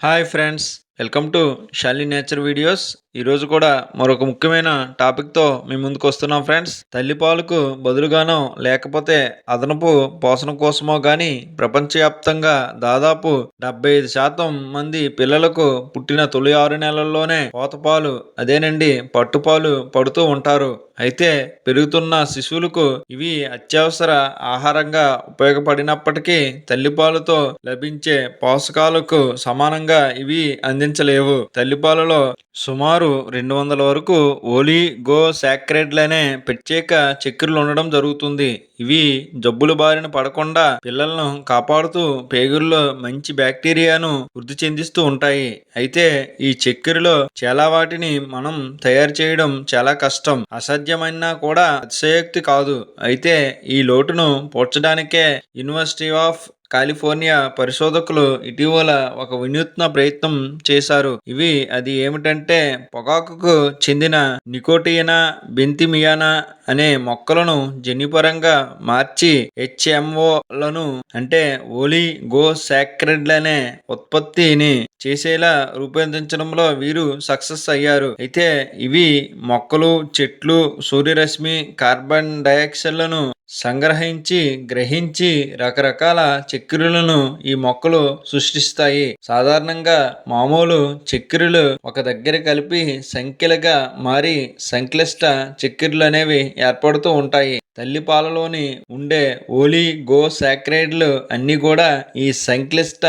Hi friends welcome to Shali nature videos. ఈరోజు కూడా మరొక ముఖ్యమైన టాపిక్తో మీ ముందుకు వస్తున్నాం ఫ్రెండ్స్. తల్లిపాలకు బదులుగానో లేకపోతే అదనపు పోషణ కోసమో కానీ ప్రపంచవ్యాప్తంగా దాదాపు డెబ్బై ఐదు శాతం మంది పిల్లలకు పుట్టిన తొలి ఆరు నెలల్లోనే పోతపాలు అదేనండి పట్టుపాలు పడుతూ ఉంటారు. అయితే పెరుగుతున్న శిశువులకు ఇవి అత్యవసర ఆహారంగా ఉపయోగపడినప్పటికీ తల్లిపాలతో లభించే పోషకాలకు సమానంగా ఇవి అందించలేవు తల్లిపాలలో సుమారు రెండు వందల వరకు ఓలీ గో సాక్రెడ్లనే ప్రత్యేక చక్కెరలు ఉండడం జరుగుతుంది. ఇవి జబ్బుల బారిన పడకుండా పిల్లలను కాపాడుతూ పేగుల్లో మంచి బ్యాక్టీరియాను వృద్ధి చెందిస్తూ ఉంటాయి. అయితే ఈ చక్కెరలో చాలా వాటిని మనం తయారు చేయడం చాలా కష్టం. అసాధ్యమైనా కూడా అతిశయోక్తి కాదు. అయితే ఈ లోటును పూడ్చడానికే యూనివర్సిటీ ఆఫ్ కాలిఫోర్నియా పరిశోధకులు ఇటీవల ఒక వినూత్న ప్రయత్నం చేశారు. ఇవి అది ఏమిటంటే పొగాకుకు చెందిన నికోటియనా బెంతిమియానా అనే మొక్కలను జన్యుపరంగా మార్చి హెచ్ఎంఓలను అంటే ఓలీ గో సాక్రెడ్లనే ఉత్పత్తిని చేసేలా రూపొందించడంలో వీరు సక్సెస్ అయ్యారు. అయితే ఇవి మొక్కలు చెట్లు సూర్యరశ్మి కార్బన్ డైఆక్సైడ్లను సంగ్రహించి గ్రహించి రకరకాల చక్కెరలను ఈ మొక్కలు సృష్టిస్తాయి. సాధారణంగా మామూలు చక్కెరలు ఒక దగ్గర కలిపి సంఖ్యలుగా మారి సంక్లిష్ట చక్కెరలు అనేవి ఏర్పడుతూ ఉంటాయి. తల్లి పాలలోని ఉండే ఓలీ గో సాక్రైడ్లు అన్నీ కూడా ఈ సంక్లిష్ట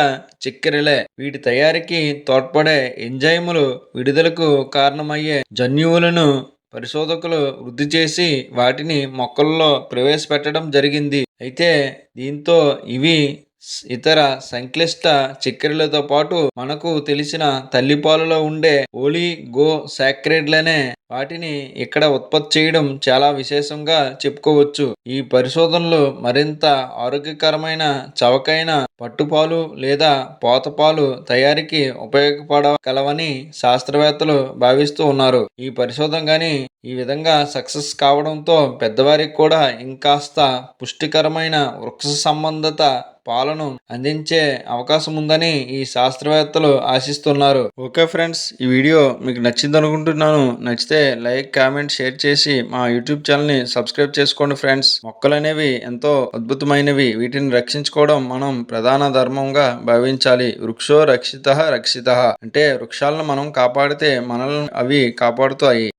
చక్కెరలే వీటి తయారీకి తోడ్పడే ఎంజైములు విడుదలకు కారణమయ్యే జన్యువులను పరిశోధకులు వృద్ధి చేసి వాటిని మొక్కల్లో ప్రవేశపెట్టడం జరిగింది. అయితే దీంతో ఇవి ఇతర సంక్లిష్ట చక్కెరలతో పాటు మనకు తెలిసిన తల్లిపాలలో ఉండే ఓలీ గో సాక్రెడ్లనే వాటిని ఇక్కడ ఉత్పత్తి చేయడం చాలా విశేషంగా చెప్పుకోవచ్చు. ఈ పరిశోధనలు మరింత ఆరోగ్యకరమైన చవకైన పట్టుపాలు లేదా పోతపాలు తయారీకి ఉపయోగపడగలవని శాస్త్రవేత్తలు భావిస్తూ ఉన్నారు. ఈ పరిశోధన కానీ ఈ విధంగా సక్సెస్ కావడంతో పెద్దవారికి కూడా ఇంకాస్త పుష్టికరమైన వృక్ష సంబంధిత పాలను అందించే అవకాశం ఉందని ఈ శాస్త్రవేత్తలు ఆశిస్తున్నారు. ఓకే ఫ్రెండ్స్ ఈ వీడియో మీకు నచ్చింది అనుకుంటున్నాను నచ్చితే లైక్ కామెంట్ షేర్ చేసి మా యూట్యూబ్ ఛానల్ని సబ్స్క్రైబ్ చేసుకోండి ఫ్రెండ్స్ మొక్కలు అనేవి ఎంతో అద్భుతమైనవి. వీటిని రక్షించుకోవడం మనం ప్రధాన ధర్మంగా భావించాలి. వృక్షో రక్షిత రక్షిత. అంటే వృక్షాలను మనం కాపాడితే మనల్ని అవి కాపాడుతాయి.